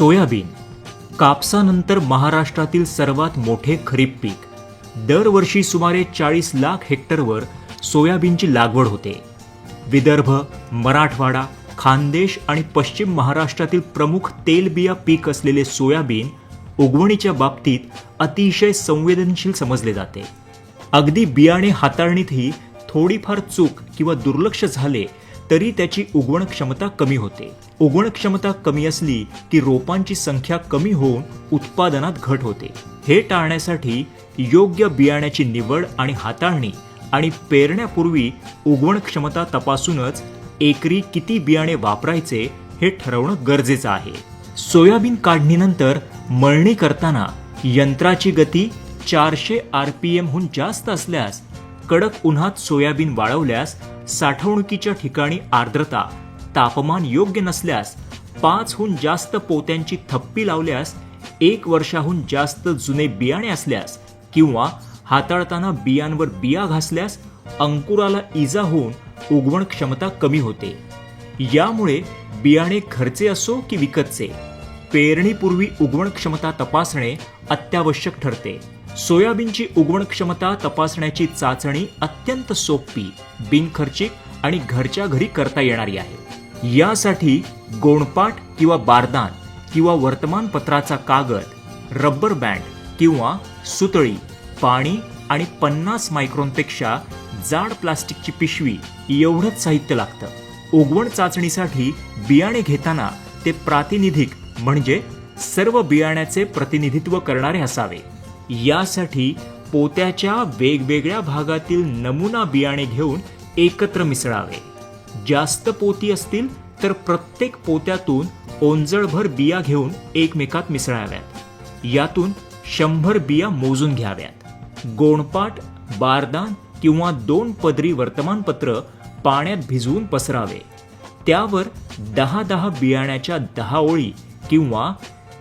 Soybean कापसानंतर महाराष्ट्रातील सर्वात मोठे खरीप पीक. दरवर्षी सुमारे चाळीस लाख हेक्टरवर सोयाबीनची लागवड होते. विदर्भ मराठवाडा खानदेश आणि पश्चिम महाराष्ट्रातील प्रमुख तेलबिया पीक असलेले सोयाबीन उगवणीच्या बाबतीत अतिशय संवेदनशील समजले जाते. अगदी बियाणे हाताळणीतही थोडीफार चूक किंवा दुर्लक्ष झाले तरी त्याची उगवण क्षमता कमी होते. उगवण क्षमता कमी असली की रोपांची संख्या कमी होऊन उत्पादनात घट होते. हे टाळण्यासाठी योग्य बियाण्याची निवड आणि हाताळणी आणि पेरण्यापूर्वी उगवण क्षमता तपासूनच एकरी किती बियाणे वापरायचे हे ठरवणं गरजेचं आहे. सोयाबीन काढणीनंतर मळणी करताना यंत्राची गती चारशे आर पी एमहून जास्त असल्यास कडक उन्हात सोयाबीन वाळवल्यास साठवणुकीच्या ठिकाणी आर्द्रता तापमान योग्य नसल्यास पाचहून जास्त पोत्यांची थप्पी लावल्यास एक वर्षाहून जास्त जुने बियाणे असल्यास किंवा हाताळताना बियांवर बिया घासल्यास अंकुराला इजा होऊन उगवण क्षमता कमी होते. यामुळे बियाणे खर्चे असो की विकतचे पेरणीपूर्वी उगवण क्षमता तपासणे अत्यावश्यक ठरते. सोयाबीनची उगवण क्षमता तपासण्याची चाचणी अत्यंत सोपी बिनखर्चिक आणि घरच्या घरी करता येणारी आहे. यासाठी गोणपाट किंवा बारदान किंवा वर्तमानपत्राचा कागद रबर बँड किंवा सुतळी पाणी आणि पन्नास मायक्रोनपेक्षा जाड प्लास्टिकची पिशवी एवढंच साहित्य लागतं. उगवण चाचणीसाठी बियाणे घेताना ते प्रातिनिधिक म्हणजे सर्व बियाण्याचे प्रतिनिधित्व करणारे असावे. यासाठी पोत्याच्या वेगवेगळ्या भागातील नमुना बियाणे घेऊन एकत्र मिसळावे. जास्त पोती असतील तर प्रत्येक पोत्यातून ओंजळभर बिया घेऊन एकमेकात मिसळाव्यात. यातून शंभर बिया मोजून घ्याव्यात. गोणपाट बारदान किंवा दोन पदरी वर्तमानपत्र पाण्यात भिजवून पसरावे. त्यावर दहा दहा बियाण्याच्या दहा ओळी किंवा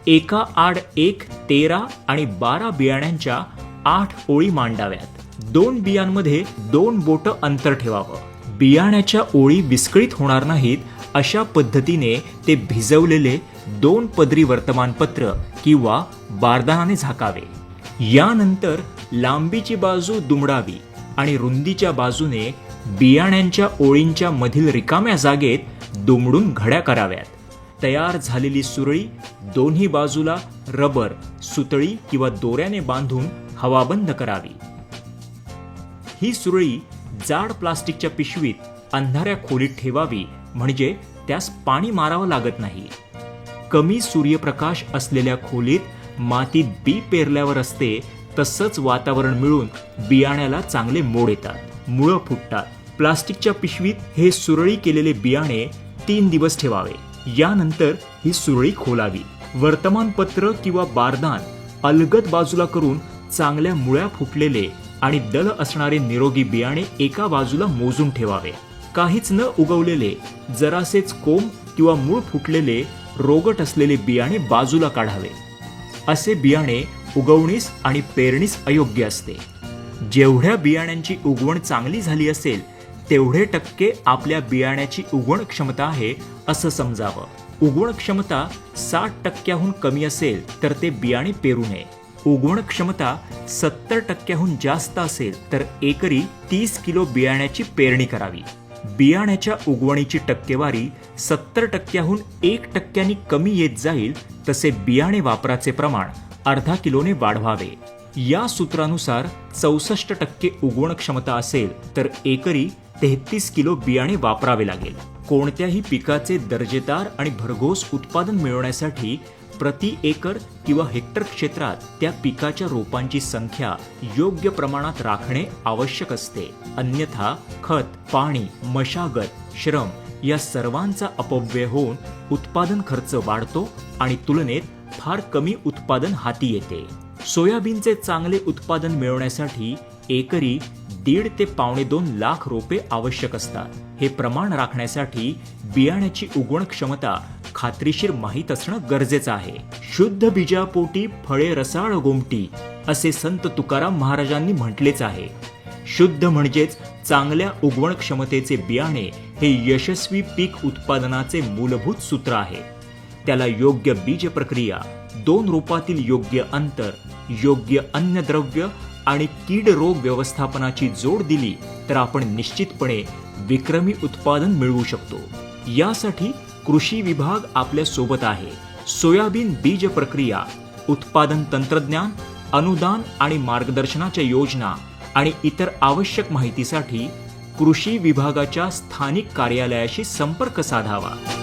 एका आड एक तेरा आणि बारा बियाण्यांच्या आठ ओळी मांडाव्यात. दोन बियांमध्ये दोन बोट अंतर ठेवावं. बियाण्याच्या ओळी विस्कळीत होणार नाहीत अशा पद्धतीने ते भिजवलेले दोन पदरी वर्तमानपत्र किंवा बारदानाने झाकावे. यानंतर लांबीची बाजू दुमडावी आणि रुंदीच्या बाजूने बियाण्यांच्या ओळींच्या मधील रिकाम्या जागेत दुमडून घड्या कराव्यात. तयार झालेली सुरळी दोन्ही बाजूला रबर सुतळी किंवा दोऱ्याने बांधून हवाबंद करावी. ही सुरळी जाड प्लास्टिकच्या पिशवीत अंधाऱ्या खोलीत ठेवावी म्हणजे त्यास पाणी मारावं लागत नाही. कमी सूर्यप्रकाश असलेल्या खोलीत मातीत बी पेरल्यावर असते तसंच वातावरण मिळून बियाण्याला चांगले मोड येतात मुळं फुटतात. प्लास्टिकच्या पिशवीत हे सुरळी केलेले बियाणे तीन दिवस ठेवावे. यानंतर ही सुरळी खोलावी वर्तमानपत्र किंवा बारदान अलगद बाजूला करून चांगल्या मुळ्या फुटलेले आणि दल असणारे निरोगी बियाणे एका बाजूला मोजून ठेवावे. काहीच न उगवलेले जरासेच कोंब किंवा मूळ फुटलेले रोगट असलेले बियाणे बाजूला काढावे. असे बियाणे उगवणीस आणि पेरणीस अयोग्य असते. जेवढ्या बियाण्यांची उगवण चांगली झाली असेल तेवढे टक्के आपल्या बियाण्याची उगवण क्षमता आहे असं समजावं. उगवण क्षमता साठ टक्क्याहून कमी असेल तर ते बियाणे पेरू नये. उगवण क्षमता सत्तर टक्क्याहून जास्त असेल तर एकरी तीस किलो बियाण्याची पेरणी करावी. बियाण्याच्या उगवणीची टक्केवारी सत्तर टक्क्याहून एक टक्क्यांनी कमी येत जाईल तसे बियाणे वापराचे प्रमाण अर्धा किलोने वाढवावे. या सूत्रानुसार चौसष्ट टक्के उगवण क्षमता असेल तर एकरी तेहतीस किलो बियाणे वापरावे लागेल. कोणत्याही पिकाचे दर्जेदार आणि भरघोस उत्पादन मिळवण्यासाठी प्रति एकर किंवा हेक्टर क्षेत्रात त्या पिकाच्या रोपांची संख्या योग्य प्रमाणात राखणे आवश्यक असते. अन्यथा खत पाणी मशागत श्रम या सर्वांचा अपव्यय होऊन उत्पादन खर्च वाढतो आणि तुलनेत फार कमी उत्पादन हाती येते. सोयाबीनचे चांगले उत्पादन मिळवण्यासाठी एकरी दीड ते पावणे दोन लाख रोपे आवश्यक असतात. हे प्रमाण राखण्यासाठी बियाण्याची उगवण क्षमता खात्रीशीर माहीत असणं गरजेचं आहे. शुद्ध बीजापोटी फळे रसाळ गोमटी असे संत तुकाराम महाराजांनी म्हटलेच आहे. शुद्ध म्हणजेच चांगल्या उगवण क्षमतेचे बियाणे हे यशस्वी पीक उत्पादनाचे मूलभूत सूत्र आहे. त्याला योग्य बीज प्रक्रिया दोन रूपातील योग्य अंतर योग्य अन्नद्रव्य आणि कीड रोग व्यवस्थापनाची जोड दिली तर आपण निश्चितपणे विक्रमी उत्पादन मिळवू शकतो. यासाठी कृषी विभाग आपल्यासोबत आहे. सोयाबीन बीज प्रक्रिया उत्पादन तंत्रज्ञान अनुदान आणि मार्गदर्शनाच्या योजना आणि इतर आवश्यक माहितीसाठी कृषी विभागाच्या स्थानिक कार्यालयाशी संपर्क साधावा.